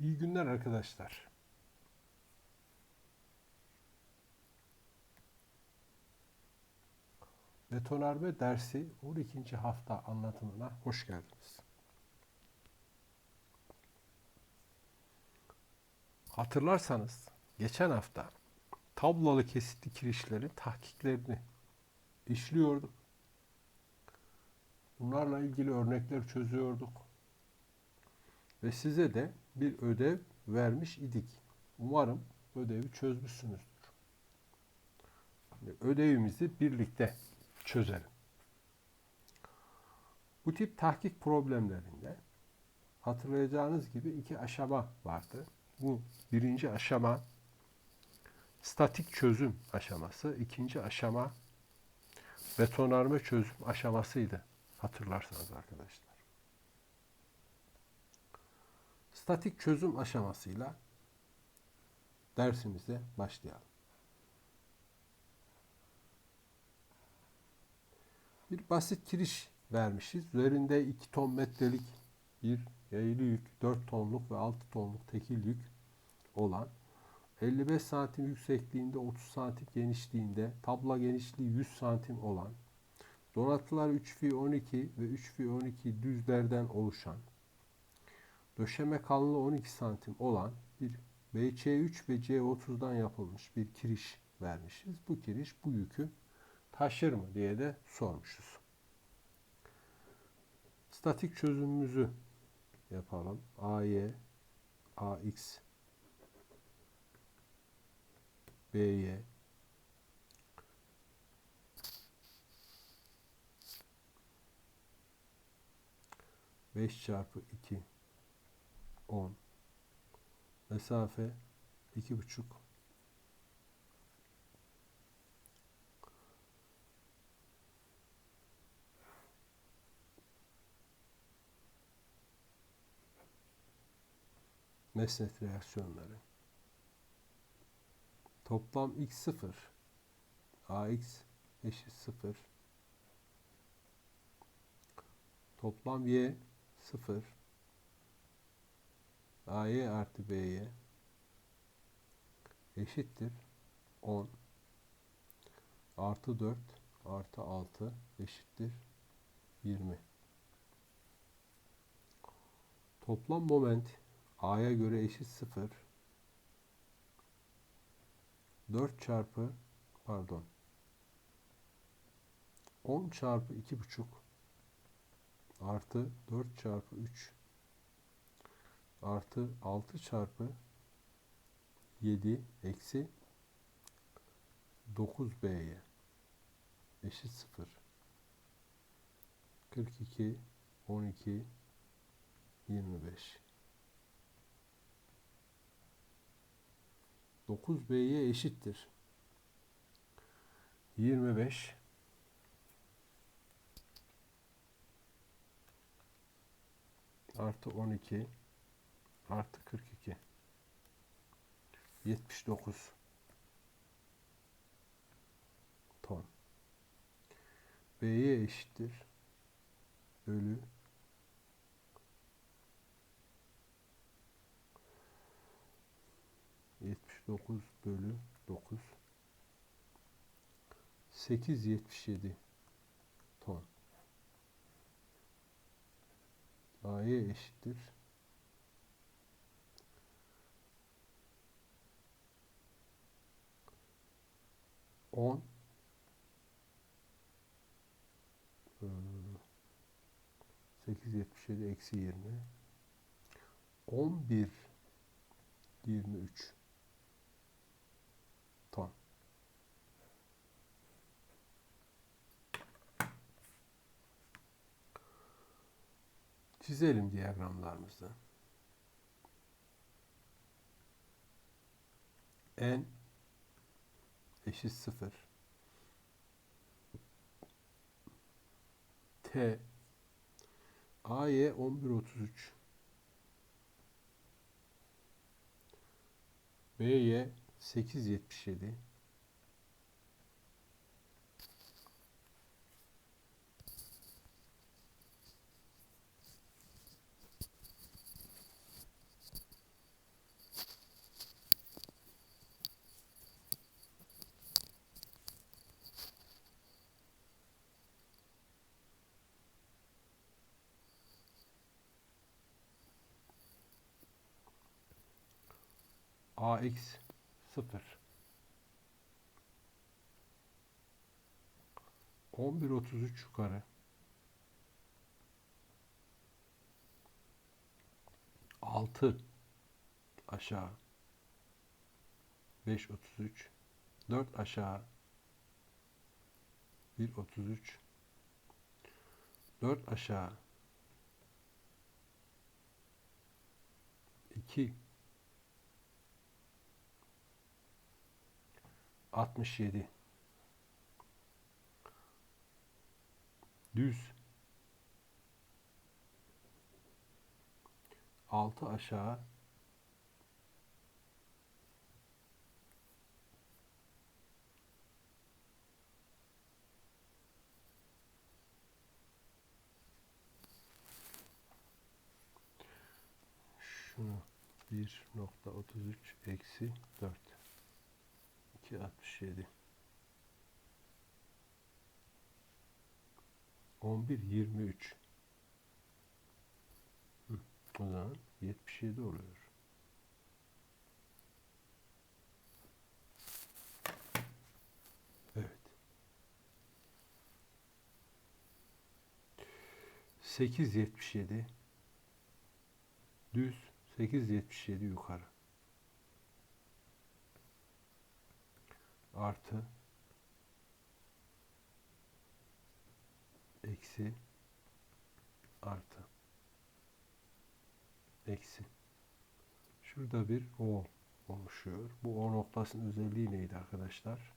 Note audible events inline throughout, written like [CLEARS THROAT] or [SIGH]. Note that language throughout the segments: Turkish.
İyi günler arkadaşlar. Betonarme dersi 12. hafta anlatımına hoş geldiniz. Hatırlarsanız geçen hafta tablalı kesitli kirişlerin tahkiklerini işliyorduk. Bunlarla ilgili örnekler çözüyorduk. Ve size de bir ödev vermiş idik. Umarım ödevi çözmüşsünüzdür. Şimdi ödevimizi birlikte çözelim. Bu tip tahkik problemlerinde hatırlayacağınız gibi iki aşama vardı. Bu birinci aşama statik çözüm aşaması, ikinci aşama betonarme çözüm aşamasıydı hatırlarsanız arkadaşlar. Statik çözüm aşamasıyla dersimize başlayalım. Bir basit kiriş vermişiz. Üzerinde 2 ton metrelik bir yayılı yük, 4 tonluk ve 6 tonluk tekil yük olan 55 santim yüksekliğinde 30 santim genişliğinde tabla genişliği 100 santim olan donatılar 3 fi 12 ve 3 fi 12 düzlerden oluşan döşeme kalınlığı 12 santim olan bir BC3 ve C30'dan yapılmış bir kiriş vermişiz. Bu kiriş bu yükü taşır mı diye de sormuşuz. Statik çözümümüzü yapalım. AY, AX, BY, Beş çarpı iki on. Mesafe iki buçuk. Mesnet reaksiyonları. Toplam x0 ax eşit 0 toplam y 0 ay artı by eşittir 10 artı 4 artı 6 eşittir 20 toplam moment A'ya göre eşit 0. 4 çarpı pardon. 10 çarpı 2,5 artı 4 çarpı 3 artı 6 çarpı 7 eksi 9B'ye eşit 0. 42 12 25 9B'ye eşittir. 25 artı 12 artı 42 79 ton. B'ye eşittir. Bölü 79 bölü 9 877 ton. A'ya eşittir. On sekiz yetmiş yedi eksi yirmi on bir yirmi üç ton. Çizelim diyagramlarımızı. N eşit 0 T. AY 1133 BY 877 AX 0 11.33 yukarı. Altı aşağı. 5.33 4 aşağı. 1.33 4 aşağı. 2 67 düz. 6 aşağı. 1.33 eksi 4 2.67 11.23 Hı, o zaman 77 oluyor. Evet. 8.77 düz 8.77 yukarı. Artı eksi artı eksi. Şurada bir O oluşuyor. Bu O noktasının özelliği neydi arkadaşlar?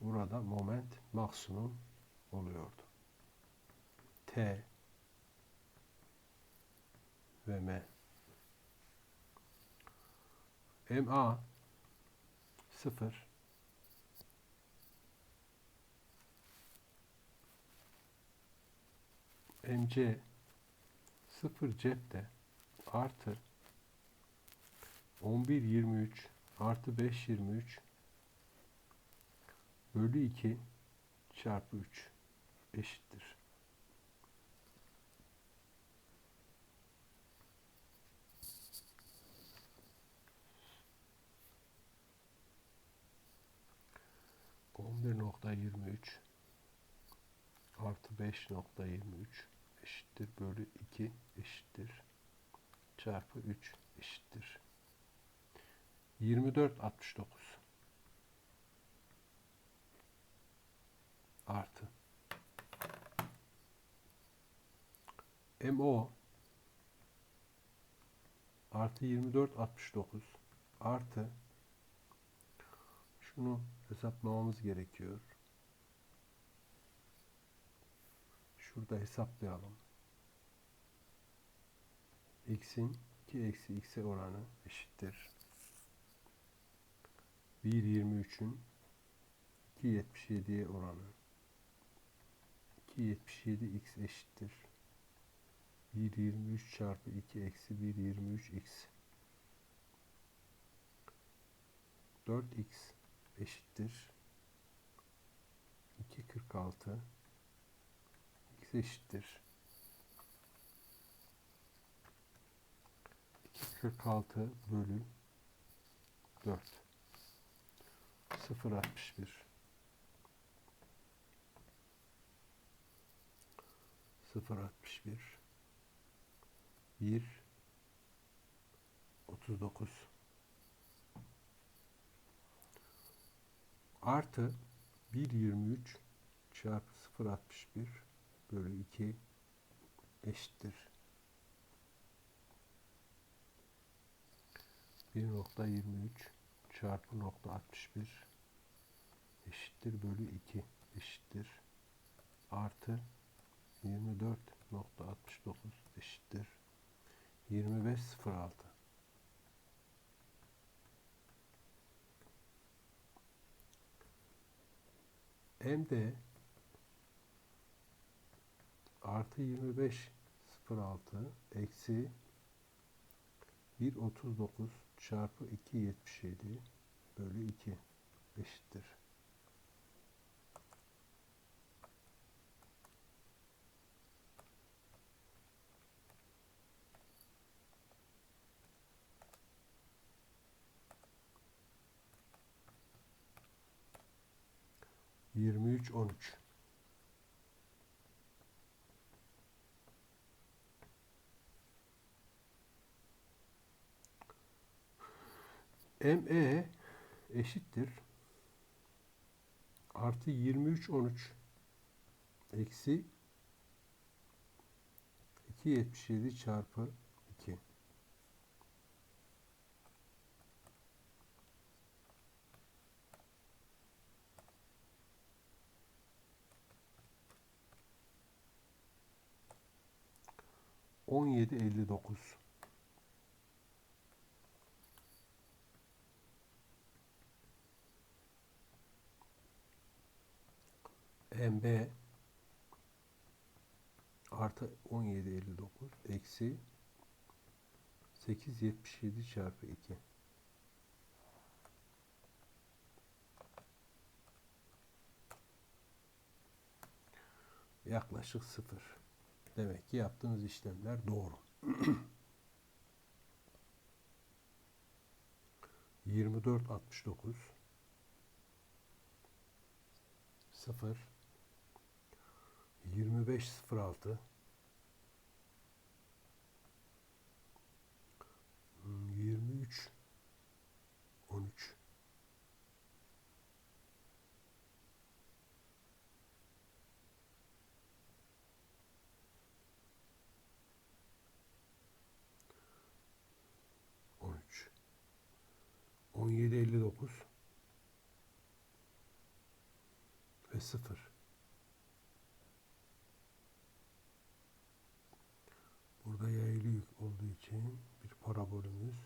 Burada moment maksimum oluyordu. T ve M. MA 0 MC 0 cepte artı 11.23 artı 5.23 bölü 2 çarpı 3 eşittir. On bir nokta yirmi üç artı beş nokta yirmi üç eşittir bölü iki eşittir çarpı üç eşittir. Yirmi dört altmış dokuz artı MO artı 24 69 artı şunu hesaplamamız gerekiyor. Şurada hesaplayalım. X'in 2 eksi x'e oranı eşittir. 1.23'ün 2.77'ye oranı 2.77x eşittir. 1.23 çarpı 2 eksi 1.23x 4x eşittir. 2.46 x eşittir. 2.46 bölü 4 0.61 0.61 1 39 artı 1.23 çarpı 0.61 bölü 2 eşittir. 1.23 çarpı nokta 61 eşittir bölü 2 eşittir. Artı 24.69 eşittir. 25.06 MD artı 25 06 eksi 1.39 çarpı 2.77 bölü 2 eşittir. Yirmi üç on üç. ME eşittir. Artı 23 13 eksi 277 çarpı 2 17 59 MB artı 1759 eksi 877 çarpı 2 yaklaşık sıfır. Demek ki yaptığınız işlemler doğru. 24 69 0 25 06 23 13 13 17 59 ve 0 Burada yaylı yük olduğu için bir parabolümüz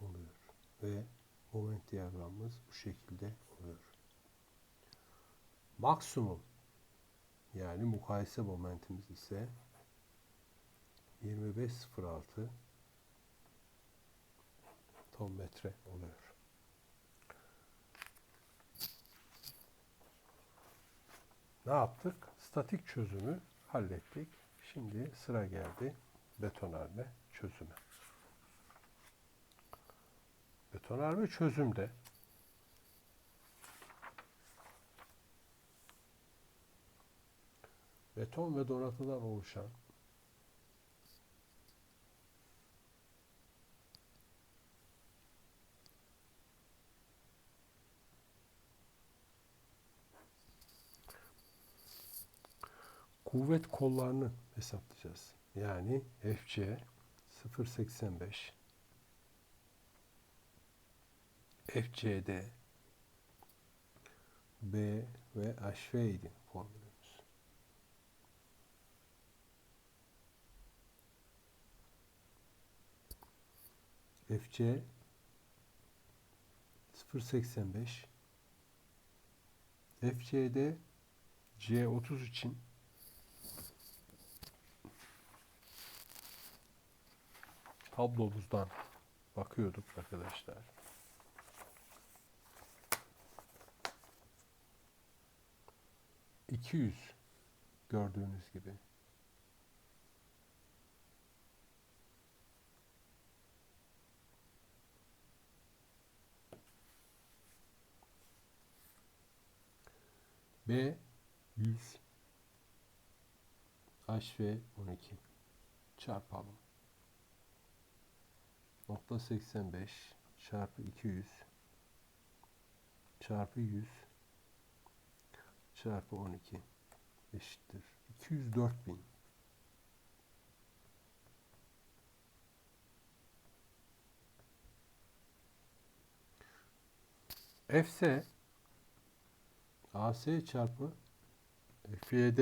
oluyor. Ve moment diyagramımız bu şekilde oluyor. Maksimum yani mukayese momentimiz ise 25.06 ton metre oluyor. Ne yaptık? Statik çözümü hallettik. Şimdi sıra geldi betonarme çözüme. Betonarme çözümde beton ve donatıdan oluşan kuvvet kollarını hesaplayacağız. Yani FC 0.85 FCD B ve idi formülümüz. FC 0.85 FCD C30 için tablomuzdan bakıyorduk arkadaşlar. İki yüz gördüğünüz gibi. B 100 HV 12 çarpalım nokta 85 çarpı 200 çarpı 100 çarpı 12 eşittir. 204 bin. Fs AS çarpı FYD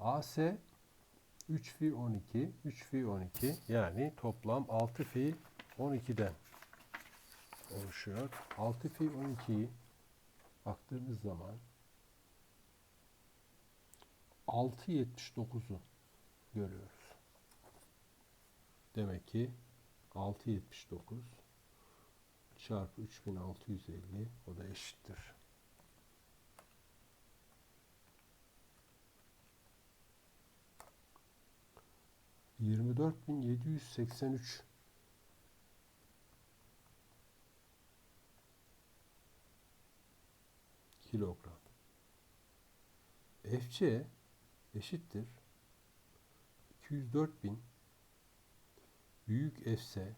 AS 3 fi 12, 3 fi 12 yani toplam 6 fi 12'den oluşuyor. 6 fi 12'yi baktığımız zaman 6.79'u görüyoruz. Demek ki 6.79 çarpı 3650 o da eşittir. 24.783 kilogram. FC eşittir 204 bin büyük F'se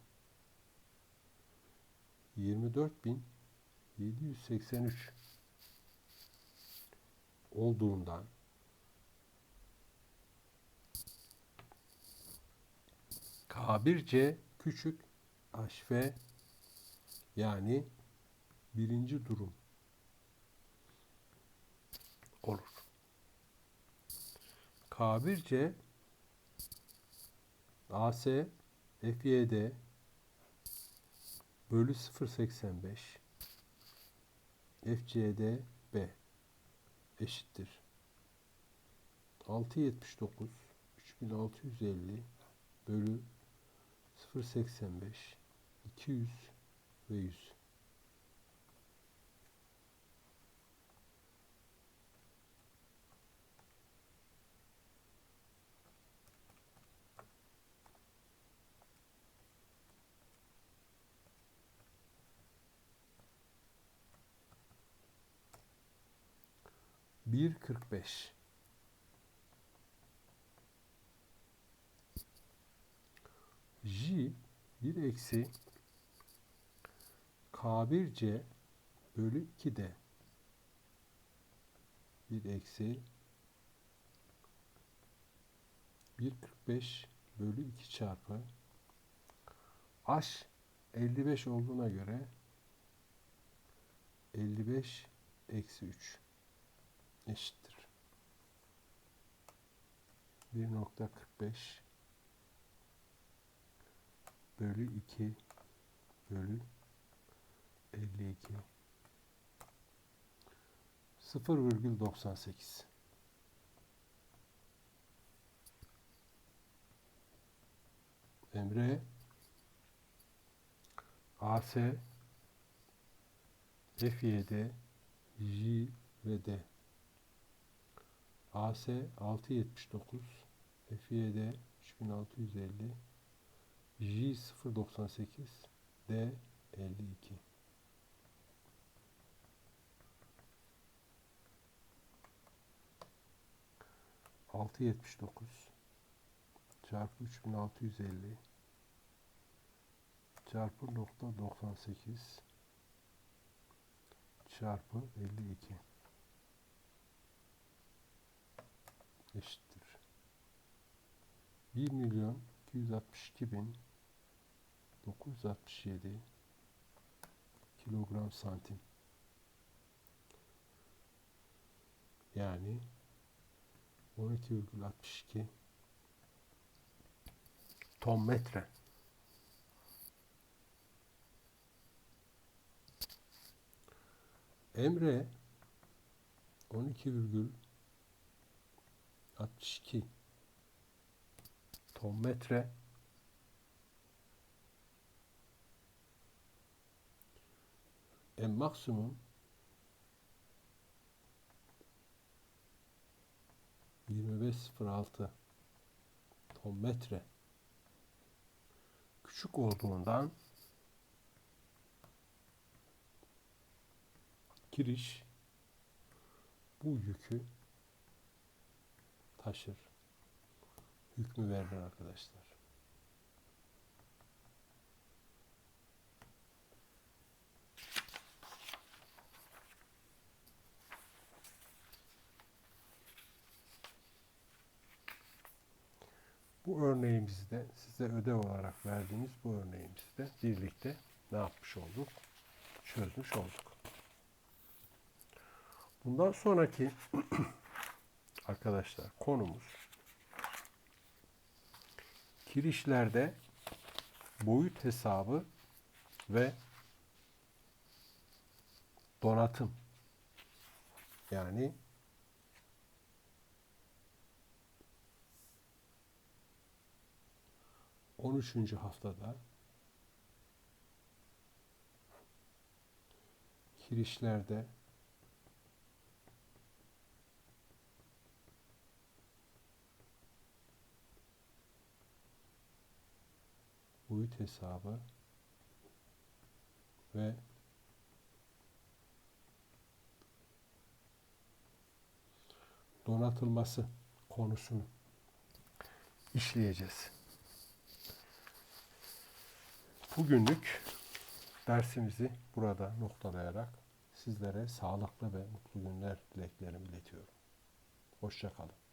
24.783 olduğundan K1C küçük HV yani birinci durum K1C AC FYD bölü 0.85 FCD B eşittir. 679 3650 bölü 0.85 200 ve 100. Bir kırk beş. J bir eksi K1C bölü 2D bir eksi 1.45 bölü 2 çarpı H 55 olduğuna göre 55 eksi 3 eşittir. 1.45 bölü 2 bölü 52 0,98 Emre AS F7 J ve D AS 679 F7 3650 J 098 D 52 679 çarpı 3650 çarpı nokta 98 çarpı 52 eşittir. 1 milyon 262 bin 967 kilogram santim. Yani 12,62 ton metre. Emre 12,62 ton metre. En maksimum 25.06 ton metre. Küçük olduğundan giriş bu yükü taşır. Hükmü verilir arkadaşlar. Bu örneğimizde size ödev olarak verdiğimiz bu örneğimizde birlikte ne yapmış olduk? Çözmüş olduk. Bundan sonraki [CLEARS THROAT] arkadaşlar konumuz kirişlerde boyut hesabı ve donatım. Yani 13. haftada kirişlerde boyut hesabı ve donatılması konusunu işleyeceğiz. Bugünlük dersimizi burada noktalayarak sizlere sağlıklı ve mutlu günler dileklerimi iletiyorum. Hoşçakalın.